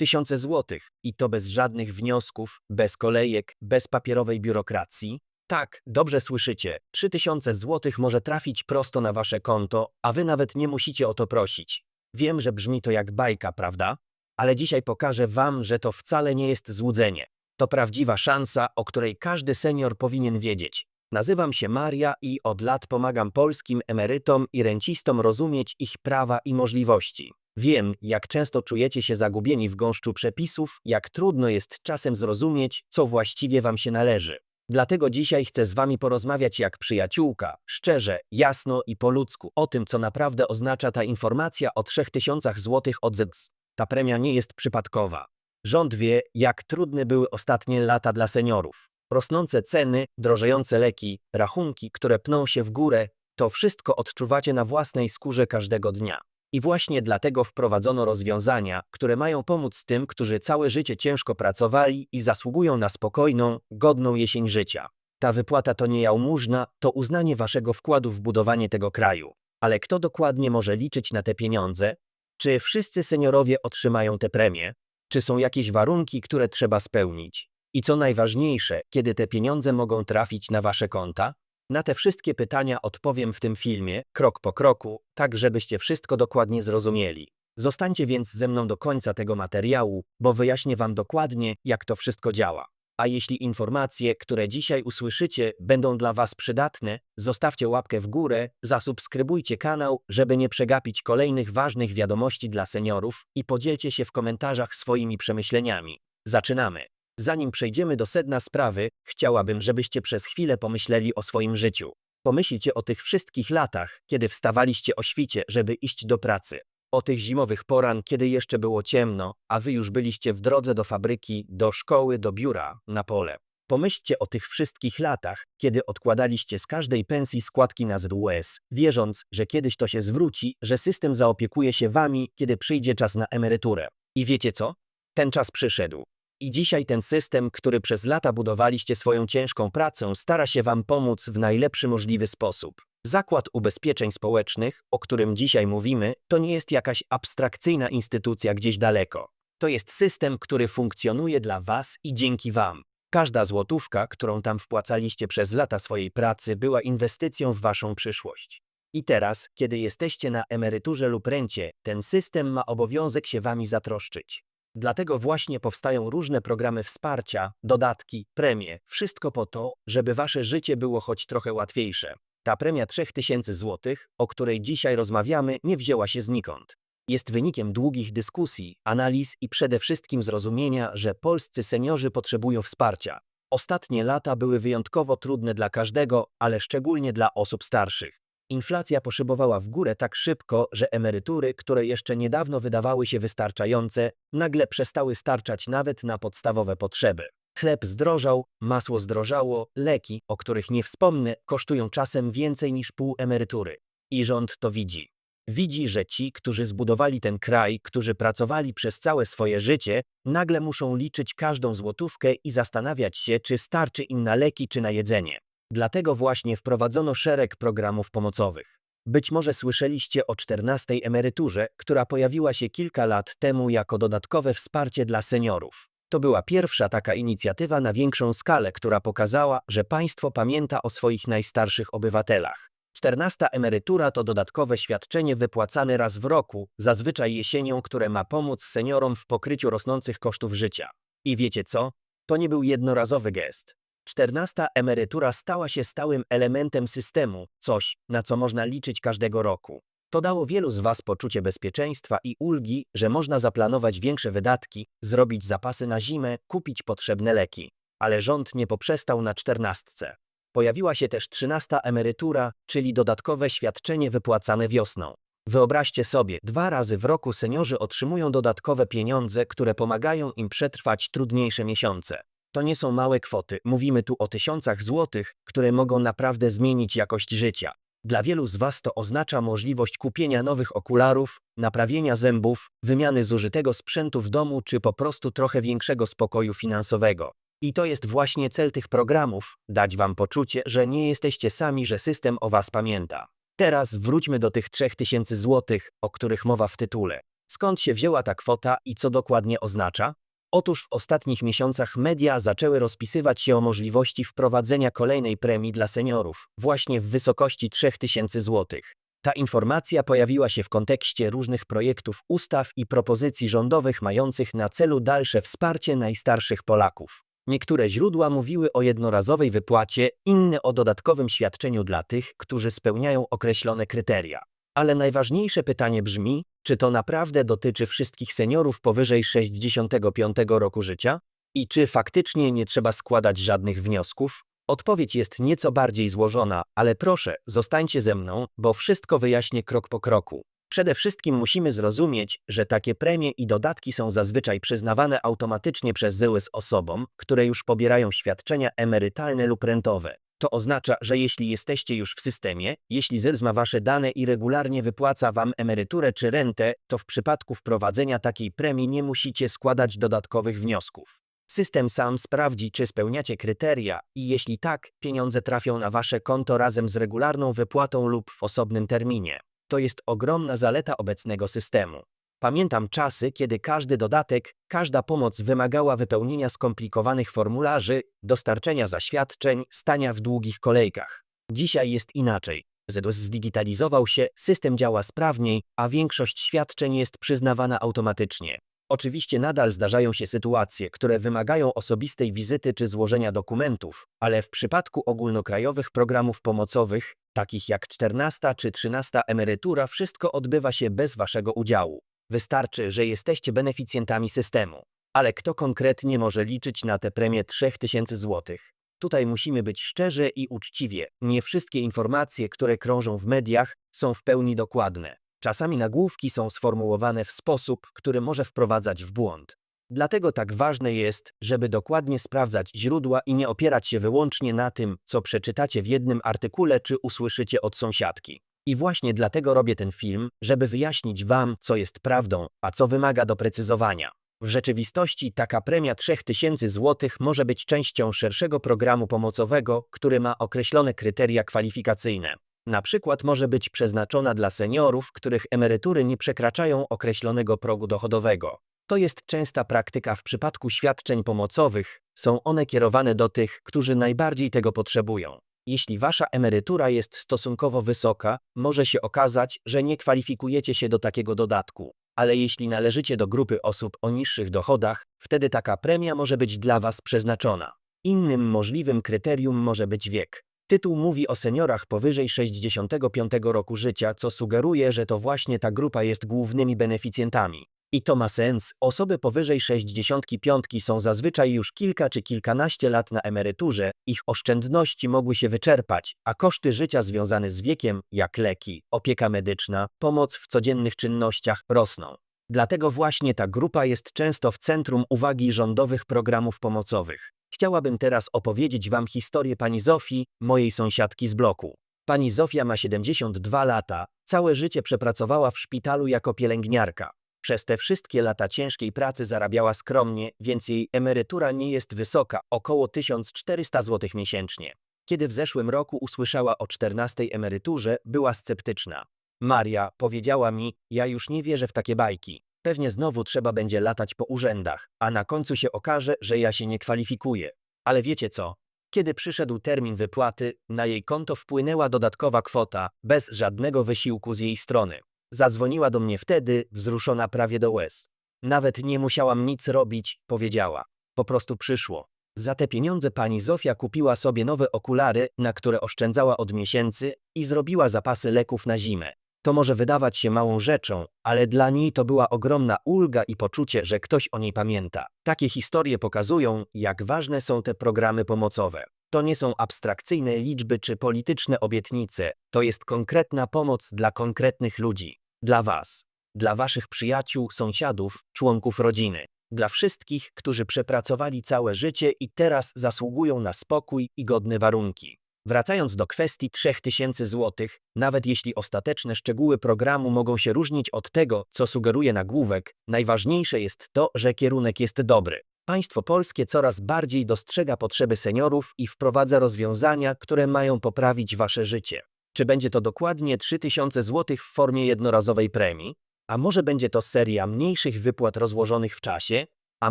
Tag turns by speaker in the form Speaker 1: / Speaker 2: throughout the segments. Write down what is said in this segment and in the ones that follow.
Speaker 1: 3000 złotych i to bez żadnych wniosków, bez kolejek, bez papierowej biurokracji? Tak, dobrze słyszycie. 3000 złotych może trafić prosto na wasze konto, a wy nawet nie musicie o to prosić. Wiem, że brzmi to jak bajka, prawda? Ale dzisiaj pokażę wam, że to wcale nie jest złudzenie. To prawdziwa szansa, o której każdy senior powinien wiedzieć. Nazywam się Maria i od lat pomagam polskim emerytom i rencistom rozumieć ich prawa i możliwości. Wiem, jak często czujecie się zagubieni w gąszczu przepisów, jak trudno jest czasem zrozumieć, co właściwie wam się należy. Dlatego dzisiaj chcę z wami porozmawiać jak przyjaciółka, szczerze, jasno i po ludzku o tym, co naprawdę oznacza ta informacja o 3000 zł od ZEX. Ta premia nie jest przypadkowa. Rząd wie, jak trudne były ostatnie lata dla seniorów. Rosnące ceny, drożejące leki, rachunki, które pną się w górę, to wszystko odczuwacie na własnej skórze każdego dnia. I właśnie dlatego wprowadzono rozwiązania, które mają pomóc tym, którzy całe życie ciężko pracowali i zasługują na spokojną, godną jesień życia. Ta wypłata to nie jałmużna, to uznanie waszego wkładu w budowanie tego kraju. Ale kto dokładnie może liczyć na te pieniądze? Czy wszyscy seniorowie otrzymają te premie? Czy są jakieś warunki, które trzeba spełnić? I co najważniejsze, kiedy te pieniądze mogą trafić na wasze konta? Na te wszystkie pytania odpowiem w tym filmie, krok po kroku, tak żebyście wszystko dokładnie zrozumieli. Zostańcie więc ze mną do końca tego materiału, bo wyjaśnię wam dokładnie, jak to wszystko działa. A jeśli informacje, które dzisiaj usłyszycie, będą dla was przydatne, zostawcie łapkę w górę, zasubskrybujcie kanał, żeby nie przegapić kolejnych ważnych wiadomości dla seniorów i podzielcie się w komentarzach swoimi przemyśleniami. Zaczynamy. Zanim przejdziemy do sedna sprawy, chciałabym, żebyście przez chwilę pomyśleli o swoim życiu. Pomyślcie o tych wszystkich latach, kiedy wstawaliście o świcie, żeby iść do pracy. O tych zimowych poran, kiedy jeszcze było ciemno, a wy już byliście w drodze do fabryki, do szkoły, do biura, na pole. Pomyślcie o tych wszystkich latach, kiedy odkładaliście z każdej pensji składki na ZUS, wierząc, że kiedyś to się zwróci, że system zaopiekuje się wami, kiedy przyjdzie czas na emeryturę. I wiecie co? Ten czas przyszedł. I dzisiaj ten system, który przez lata budowaliście swoją ciężką pracą, stara się Wam pomóc w najlepszy możliwy sposób. Zakład Ubezpieczeń Społecznych, o którym dzisiaj mówimy, to nie jest jakaś abstrakcyjna instytucja gdzieś daleko. To jest system, który funkcjonuje dla Was i dzięki Wam. Każda złotówka, którą tam wpłacaliście przez lata swojej pracy, była inwestycją w Waszą przyszłość. I teraz, kiedy jesteście na emeryturze lub rencie, ten system ma obowiązek się Wami zatroszczyć. Dlatego właśnie powstają różne programy wsparcia, dodatki, premie, wszystko po to, żeby wasze życie było choć trochę łatwiejsze. Ta premia 3000 zł, o której dzisiaj rozmawiamy, nie wzięła się znikąd. Jest wynikiem długich dyskusji, analiz i przede wszystkim zrozumienia, że polscy seniorzy potrzebują wsparcia. Ostatnie lata były wyjątkowo trudne dla każdego, ale szczególnie dla osób starszych. Inflacja poszybowała w górę tak szybko, że emerytury, które jeszcze niedawno wydawały się wystarczające, nagle przestały starczać nawet na podstawowe potrzeby. Chleb zdrożał, masło zdrożało, leki, o których nie wspomnę, kosztują czasem więcej niż pół emerytury. I rząd to widzi. Widzi, że ci, którzy zbudowali ten kraj, którzy pracowali przez całe swoje życie, nagle muszą liczyć każdą złotówkę i zastanawiać się, czy starczy im na leki czy na jedzenie. Dlatego właśnie wprowadzono szereg programów pomocowych. Być może słyszeliście o 14 emeryturze, która pojawiła się kilka lat temu jako dodatkowe wsparcie dla seniorów. To była pierwsza taka inicjatywa na większą skalę, która pokazała, że państwo pamięta o swoich najstarszych obywatelach. 14 emerytura to dodatkowe świadczenie wypłacane raz w roku, zazwyczaj jesienią, które ma pomóc seniorom w pokryciu rosnących kosztów życia. I wiecie co? To nie był jednorazowy gest. Czternasta emerytura stała się stałym elementem systemu, coś, na co można liczyć każdego roku. To dało wielu z Was poczucie bezpieczeństwa i ulgi, że można zaplanować większe wydatki, zrobić zapasy na zimę, kupić potrzebne leki. Ale rząd nie poprzestał na czternastce. Pojawiła się też trzynasta emerytura, czyli dodatkowe świadczenie wypłacane wiosną. Wyobraźcie sobie, dwa razy w roku seniorzy otrzymują dodatkowe pieniądze, które pomagają im przetrwać trudniejsze miesiące. To nie są małe kwoty, mówimy tu o tysiącach złotych, które mogą naprawdę zmienić jakość życia. Dla wielu z Was to oznacza możliwość kupienia nowych okularów, naprawienia zębów, wymiany zużytego sprzętu w domu czy po prostu trochę większego spokoju finansowego. I to jest właśnie cel tych programów dać Wam poczucie, że nie jesteście sami, że system o Was pamięta. Teraz wróćmy do tych 3000 złotych, o których mowa w tytule. Skąd się wzięła ta kwota i co dokładnie oznacza? Otóż w ostatnich miesiącach media zaczęły rozpisywać się o możliwości wprowadzenia kolejnej premii dla seniorów, właśnie w wysokości 3000 zł. Ta informacja pojawiła się w kontekście różnych projektów ustaw i propozycji rządowych mających na celu dalsze wsparcie najstarszych Polaków. Niektóre źródła mówiły o jednorazowej wypłacie, inne o dodatkowym świadczeniu dla tych, którzy spełniają określone kryteria. Ale najważniejsze pytanie brzmi, czy to naprawdę dotyczy wszystkich seniorów powyżej 65 roku życia? I czy faktycznie nie trzeba składać żadnych wniosków? Odpowiedź jest nieco bardziej złożona, ale proszę, zostańcie ze mną, bo wszystko wyjaśnię krok po kroku. Przede wszystkim musimy zrozumieć, że takie premie i dodatki są zazwyczaj przyznawane automatycznie przez ZUS osobom, które już pobierają świadczenia emerytalne lub rentowe. To oznacza, że jeśli jesteście już w systemie, jeśli ZUS ma wasze dane i regularnie wypłaca wam emeryturę czy rentę, to w przypadku wprowadzenia takiej premii nie musicie składać dodatkowych wniosków. System sam sprawdzi, czy spełniacie kryteria i jeśli tak, pieniądze trafią na wasze konto razem z regularną wypłatą lub w osobnym terminie. To jest ogromna zaleta obecnego systemu. Pamiętam czasy, kiedy każdy dodatek, każda pomoc wymagała wypełnienia skomplikowanych formularzy, dostarczenia zaświadczeń, stania w długich kolejkach. Dzisiaj jest inaczej. ZUS zdigitalizował się, system działa sprawniej, a większość świadczeń jest przyznawana automatycznie. Oczywiście nadal zdarzają się sytuacje, które wymagają osobistej wizyty czy złożenia dokumentów, ale w przypadku ogólnokrajowych programów pomocowych, takich jak 14 czy 13 emerytura, wszystko odbywa się bez waszego udziału. Wystarczy, że jesteście beneficjentami systemu. Ale kto konkretnie może liczyć na tę premię 3000 zł? Tutaj musimy być szczerzy i uczciwie. Nie wszystkie informacje, które krążą w mediach, są w pełni dokładne. Czasami nagłówki są sformułowane w sposób, który może wprowadzać w błąd. Dlatego tak ważne jest, żeby dokładnie sprawdzać źródła i nie opierać się wyłącznie na tym, co przeczytacie w jednym artykule czy usłyszycie od sąsiadki. I właśnie dlatego robię ten film, żeby wyjaśnić Wam, co jest prawdą, a co wymaga doprecyzowania. W rzeczywistości taka premia 3000 zł może być częścią szerszego programu pomocowego, który ma określone kryteria kwalifikacyjne. Na przykład może być przeznaczona dla seniorów, których emerytury nie przekraczają określonego progu dochodowego. To jest częsta praktyka w przypadku świadczeń pomocowych. Są one kierowane do tych, którzy najbardziej tego potrzebują. Jeśli wasza emerytura jest stosunkowo wysoka, może się okazać, że nie kwalifikujecie się do takiego dodatku. Ale jeśli należycie do grupy osób o niższych dochodach, wtedy taka premia może być dla was przeznaczona. Innym możliwym kryterium może być wiek. Tytuł mówi o seniorach powyżej 65 roku życia, co sugeruje, że to właśnie ta grupa jest głównymi beneficjentami. I to ma sens. Osoby powyżej 65 są zazwyczaj już kilka czy kilkanaście lat na emeryturze, ich oszczędności mogły się wyczerpać, a koszty życia związane z wiekiem, jak leki, opieka medyczna, pomoc w codziennych czynnościach, rosną. Dlatego właśnie ta grupa jest często w centrum uwagi rządowych programów pomocowych. Chciałabym teraz opowiedzieć Wam historię pani Zofii, mojej sąsiadki z bloku. Pani Zofia ma 72 lata, całe życie przepracowała w szpitalu jako pielęgniarka. Przez te wszystkie lata ciężkiej pracy zarabiała skromnie, więc jej emerytura nie jest wysoka, około 1400 zł miesięcznie. Kiedy w zeszłym roku usłyszała o 14 emeryturze, była sceptyczna. Maria powiedziała mi, ja już nie wierzę w takie bajki. Pewnie znowu trzeba będzie latać po urzędach, a na końcu się okaże, że ja się nie kwalifikuję. Ale wiecie co? Kiedy przyszedł termin wypłaty, na jej konto wpłynęła dodatkowa kwota, bez żadnego wysiłku z jej strony. Zadzwoniła do mnie wtedy, wzruszona prawie do łez. Nawet nie musiałam nic robić, powiedziała. Po prostu przyszło. Za te pieniądze pani Zofia kupiła sobie nowe okulary, na które oszczędzała od miesięcy i zrobiła zapasy leków na zimę. To może wydawać się małą rzeczą, ale dla niej to była ogromna ulga i poczucie, że ktoś o niej pamięta. Takie historie pokazują, jak ważne są te programy pomocowe. To nie są abstrakcyjne liczby czy polityczne obietnice, to jest konkretna pomoc dla konkretnych ludzi. Dla Was, dla Waszych przyjaciół, sąsiadów, członków rodziny. Dla wszystkich, którzy przepracowali całe życie i teraz zasługują na spokój i godne warunki. Wracając do kwestii 3000 zł, nawet jeśli ostateczne szczegóły programu mogą się różnić od tego, co sugeruje nagłówek, najważniejsze jest to, że kierunek jest dobry. Państwo polskie coraz bardziej dostrzega potrzeby seniorów i wprowadza rozwiązania, które mają poprawić wasze życie. Czy będzie to dokładnie 3000 zł w formie jednorazowej premii? A może będzie to seria mniejszych wypłat rozłożonych w czasie, a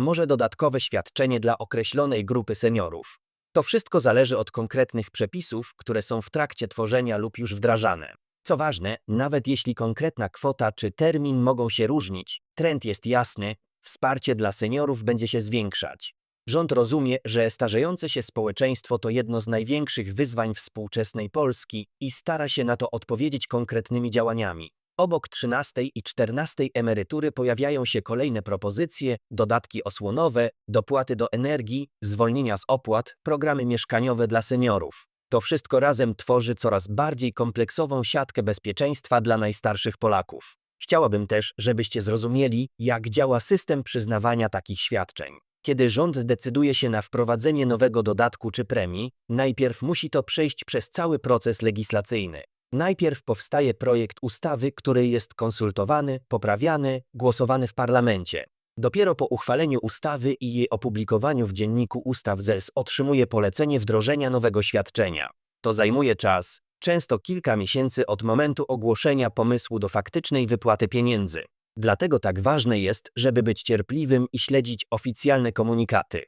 Speaker 1: może dodatkowe świadczenie dla określonej grupy seniorów. To wszystko zależy od konkretnych przepisów, które są w trakcie tworzenia lub już wdrażane. Co ważne, nawet jeśli konkretna kwota czy termin mogą się różnić, trend jest jasny, wsparcie dla seniorów będzie się zwiększać. Rząd rozumie, że starzejące się społeczeństwo to jedno z największych wyzwań współczesnej Polski i stara się na to odpowiedzieć konkretnymi działaniami. Obok 13 i 14 emerytury pojawiają się kolejne propozycje, dodatki osłonowe, dopłaty do energii, zwolnienia z opłat, programy mieszkaniowe dla seniorów. To wszystko razem tworzy coraz bardziej kompleksową siatkę bezpieczeństwa dla najstarszych Polaków. Chciałabym też, żebyście zrozumieli, jak działa system przyznawania takich świadczeń. Kiedy rząd decyduje się na wprowadzenie nowego dodatku czy premii, najpierw musi to przejść przez cały proces legislacyjny. Najpierw powstaje projekt ustawy, który jest konsultowany, poprawiany, głosowany w parlamencie. Dopiero po uchwaleniu ustawy i jej opublikowaniu w Dzienniku Ustaw ZES otrzymuje polecenie wdrożenia nowego świadczenia. To zajmuje czas, często kilka miesięcy od momentu ogłoszenia pomysłu do faktycznej wypłaty pieniędzy. Dlatego tak ważne jest, żeby być cierpliwym i śledzić oficjalne komunikaty.